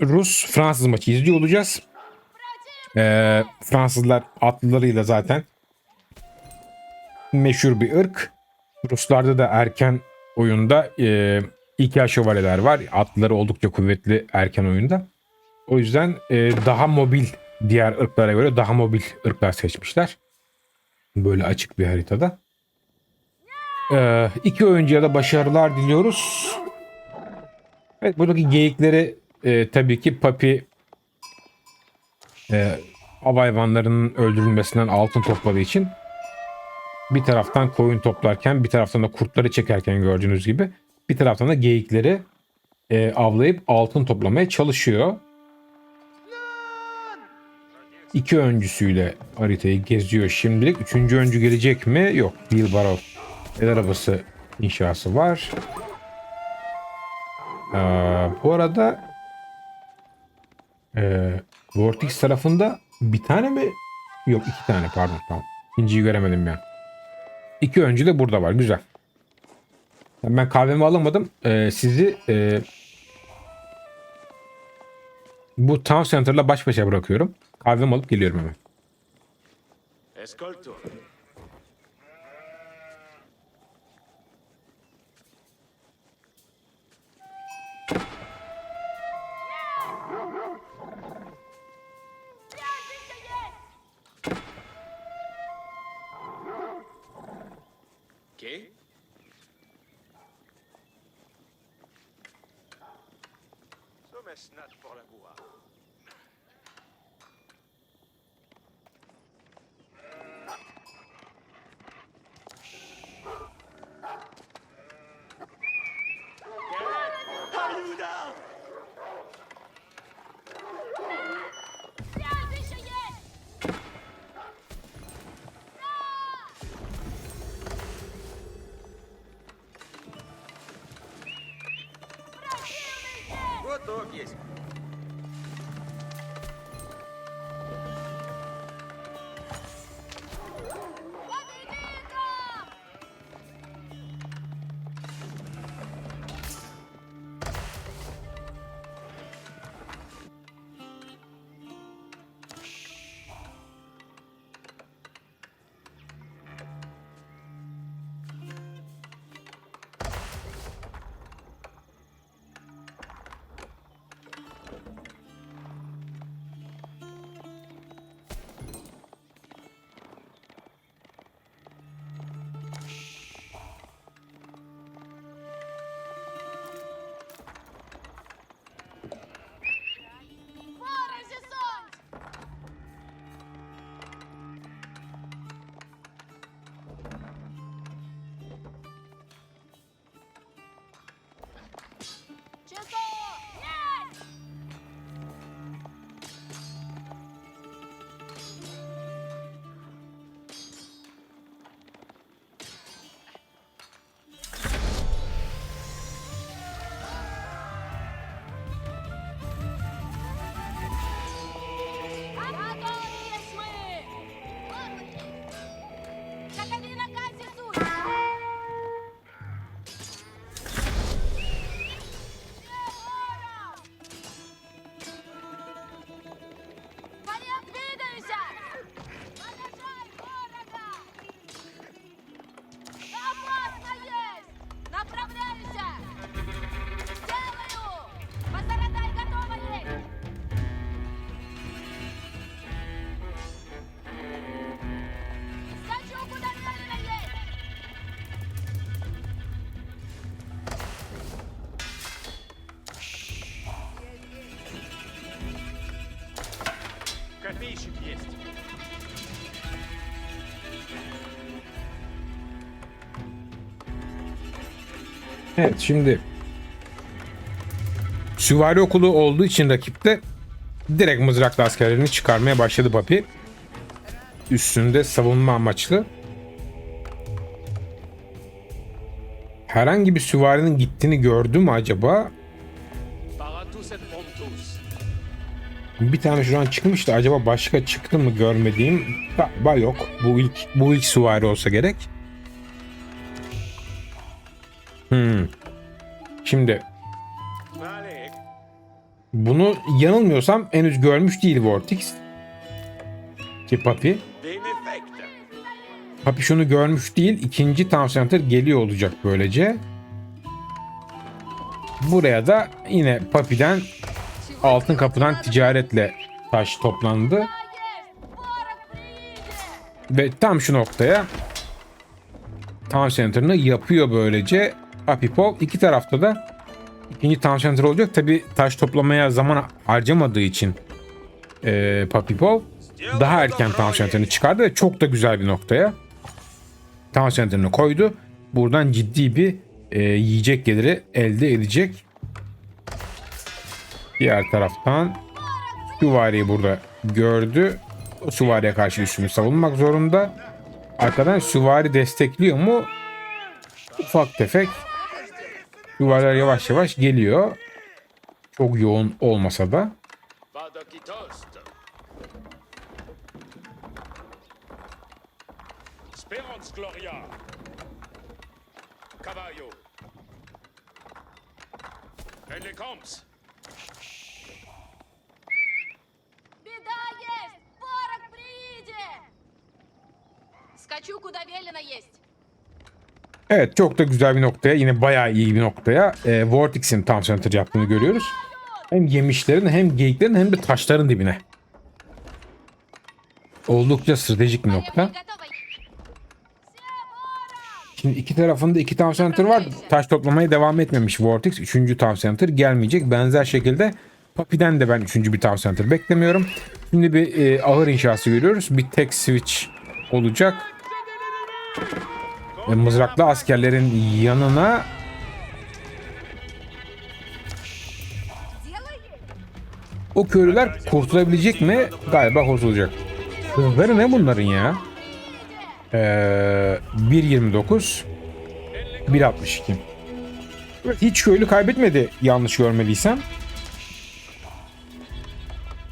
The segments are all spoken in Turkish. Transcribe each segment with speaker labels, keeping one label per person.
Speaker 1: Rus-Fransız maçı izliyor olacağız. Ee, Fransızlar atlılarıyla zaten meşhur bir ırk. Ruslarda da erken oyunda e, İlkel şövalyeler var. Atlıları oldukça kuvvetli erken oyunda. O yüzden e, daha mobil diğer ırklara göre daha mobil ırklar seçmişler. Böyle açık bir haritada. Ee, iki oyuncuya da başarılar diliyoruz. Evet buradaki geyikleri e, tabii ki Papi e, av hayvanlarının öldürülmesinden altın topladığı için bir taraftan koyun toplarken bir taraftan da kurtları çekerken gördüğünüz gibi bir taraftan da geyikleri e, avlayıp altın toplamaya çalışıyor. İki öncüsüyle haritayı geziyor şimdilik. Üçüncü öncü gelecek mi? Yok. Wheelbarrow el arabası inşası var. Ee, bu arada e, Vortex tarafında bir tane mi? Yok iki tane pardon tamam. İkinciyi göremedim ben. İki öncü de burada var. Güzel. Ben kahvemi alamadım. Ee, sizi e, bu Town Center'la baş başa bırakıyorum. Kahvemi alıp geliyorum hemen.
Speaker 2: Escolto. каток есть.
Speaker 1: Evet şimdi süvari okulu olduğu için rakipte direkt mızraklı askerlerini çıkarmaya başladı Papi. Üstünde savunma amaçlı. Herhangi bir süvarinin gittiğini gördü mü acaba? Bir tane şu an çıkmıştı. Acaba başka çıktı mı görmediğim? Galiba yok. Bu ilk bu ilk süvari olsa gerek. Hmm. Şimdi bunu yanılmıyorsam henüz görmüş değil Vortex. Ki Papi. Papi şunu görmüş değil. ikinci Town Center geliyor olacak böylece. Buraya da yine Papi'den altın kapıdan ticaretle taş toplandı. Ve tam şu noktaya Town Center'ını yapıyor böylece. Apipol iki tarafta da ikinci Town Center olacak. Tabi taş toplamaya zaman harcamadığı için e, Papipol daha erken Town Center'ını çıkardı ve çok da güzel bir noktaya Town Center'ını koydu. Buradan ciddi bir e, yiyecek geliri elde edecek. Diğer taraftan Süvari'yi burada gördü. O süvariye karşı üstünü savunmak zorunda. Arkadan süvari destekliyor mu? Ufak tefek. Süvariler yavaş yavaş geliyor. Çok yoğun olmasa da.
Speaker 2: Vada Kitost. Sperance Gloria. Cavallo. Elle comes.
Speaker 3: Беда есть! Порох приедет! Скачу, куда велено есть.
Speaker 1: Evet çok da güzel bir noktaya yine bayağı iyi bir noktaya e, Vortex'in tam center yaptığını görüyoruz. Hem yemişlerin hem geyiklerin hem de taşların dibine. Oldukça stratejik bir nokta. Şimdi iki tarafında iki town center var. Taş toplamaya devam etmemiş Vortex. Üçüncü town center gelmeyecek. Benzer şekilde Papi'den de ben üçüncü bir town center beklemiyorum. Şimdi bir e, ahır inşası görüyoruz. Bir tek switch olacak. Ve mızraklı askerlerin yanına o köylüler kurtulabilecek mi? Galiba kurtulacak. Hızları ne bunların ya? Ee, 1.29 1.62 Evet, hiç köylü kaybetmedi yanlış görmediysem.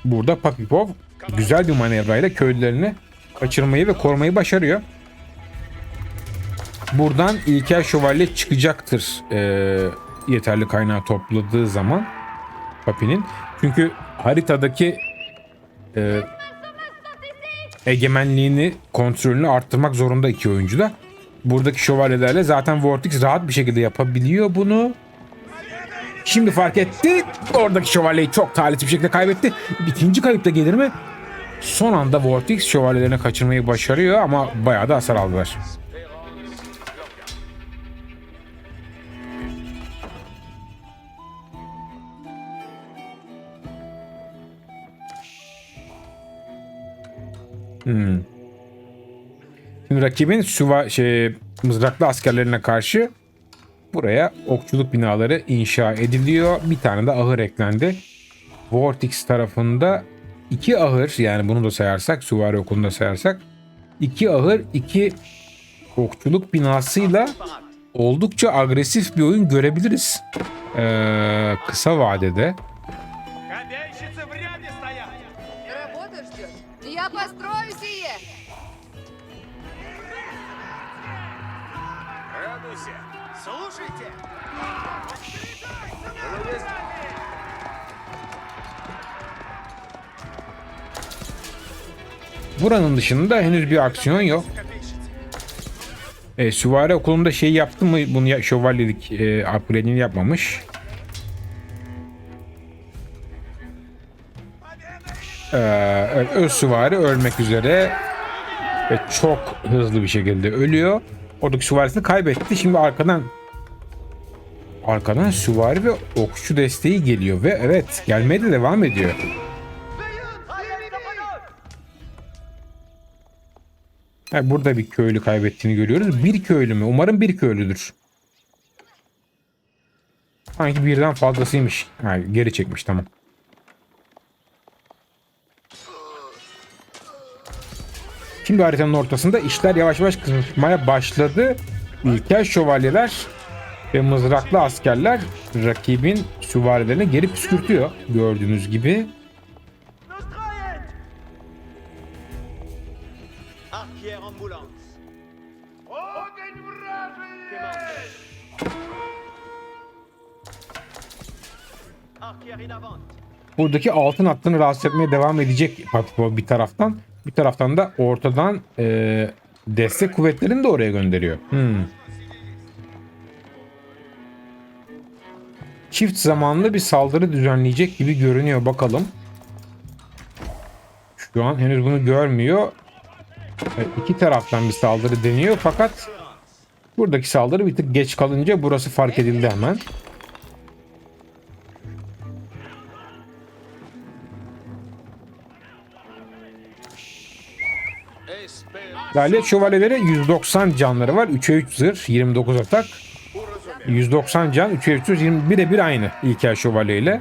Speaker 1: Burada Papipov güzel bir manevrayla köylülerini kaçırmayı ve korumayı başarıyor. Buradan İlker Şövalye çıkacaktır ee, yeterli kaynağı topladığı zaman Papi'nin. Çünkü haritadaki ee, egemenliğini, kontrolünü arttırmak zorunda iki oyuncu da. Buradaki şövalyelerle zaten Vortex rahat bir şekilde yapabiliyor bunu. Şimdi fark etti. Oradaki şövalyeyi çok talihsiz bir şekilde kaybetti. İkinci kayıp da gelir mi? Son anda Vortex şövalyelerini kaçırmayı başarıyor ama bayağı da hasar aldılar. Şimdi rakibin süva şey mızraklı askerlerine karşı buraya okçuluk binaları inşa ediliyor. Bir tane de ahır eklendi. Vortex tarafında iki ahır yani bunu da sayarsak süvari okulunu da sayarsak iki ahır iki okçuluk binasıyla oldukça agresif bir oyun görebiliriz. Ee, kısa vadede.
Speaker 3: Я построю сие!
Speaker 2: Радуйся. Слушайте.
Speaker 1: Buranın dışında henüz bir aksiyon yok. E, süvari okulunda şey yaptı mı bunu ya, şövalyelik e, upgrade'ini yapmamış. E, evet, öz süvari ölmek üzere ve çok hızlı bir şekilde ölüyor. Oradaki süvarisini kaybetti. Şimdi arkadan arkadan süvari ve okçu desteği geliyor ve evet gelmeye de devam ediyor. Ha, burada bir köylü kaybettiğini görüyoruz. Bir köylü mü? Umarım bir köylüdür. Sanki birden fazlasıymış. Ha, geri çekmiş tamam. Şimdi haritanın ortasında işler yavaş yavaş kızışmaya başladı. İlkel şövalyeler ve mızraklı askerler rakibin süvarilerini geri püskürtüyor. Gördüğünüz gibi. Buradaki altın hattını rahatsız etmeye devam edecek Papipo bir taraftan. Bir taraftan da ortadan e, destek kuvvetlerini de oraya gönderiyor. Hmm. Çift zamanlı bir saldırı düzenleyecek gibi görünüyor bakalım. Şu an henüz bunu görmüyor. Evet, iki taraftan bir saldırı deniyor fakat buradaki saldırı bir tık geç kalınca burası fark edildi hemen. Kraliyet şövalyeleri 190 canları var. 3'e 3 zırh, 29 atak. 190 can, 3'e 3 zırh, 20 birebir aynı İlker Şövalye ile.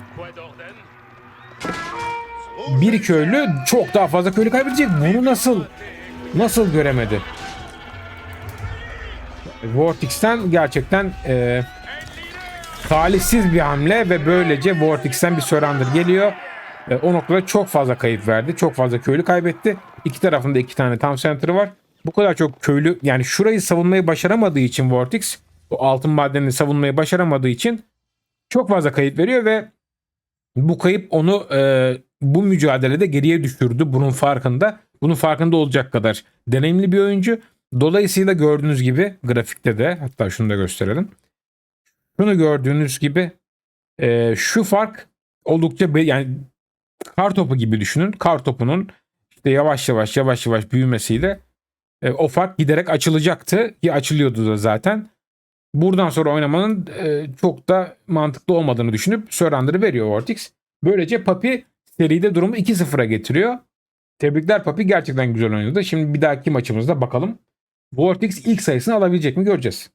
Speaker 1: Bir köylü çok daha fazla köylü kaybedecek. Bunu nasıl nasıl göremedi? Vortex'ten gerçekten e, talihsiz bir hamle ve böylece Vortex'ten bir surrender geliyor. E, o noktada çok fazla kayıp verdi. Çok fazla köylü kaybetti. İki tarafında iki tane tam center'ı var. Bu kadar çok köylü yani şurayı savunmayı başaramadığı için Vortex o altın madenini savunmayı başaramadığı için çok fazla kayıp veriyor ve bu kayıp onu e, bu mücadelede geriye düşürdü. Bunun farkında. Bunun farkında olacak kadar deneyimli bir oyuncu. Dolayısıyla gördüğünüz gibi grafikte de hatta şunu da gösterelim. Şunu gördüğünüz gibi e, şu fark oldukça be- yani kar topu gibi düşünün. Kar topunun işte yavaş yavaş yavaş yavaş büyümesiyle e, o fark giderek açılacaktı ki açılıyordu da zaten. Buradan sonra oynamanın e, çok da mantıklı olmadığını düşünüp Surrender'ı veriyor Vortex. Böylece Papi seride durumu 2-0'a getiriyor. Tebrikler Papi gerçekten güzel oynadı. Şimdi bir dahaki maçımızda bakalım. Vortex ilk sayısını alabilecek mi göreceğiz.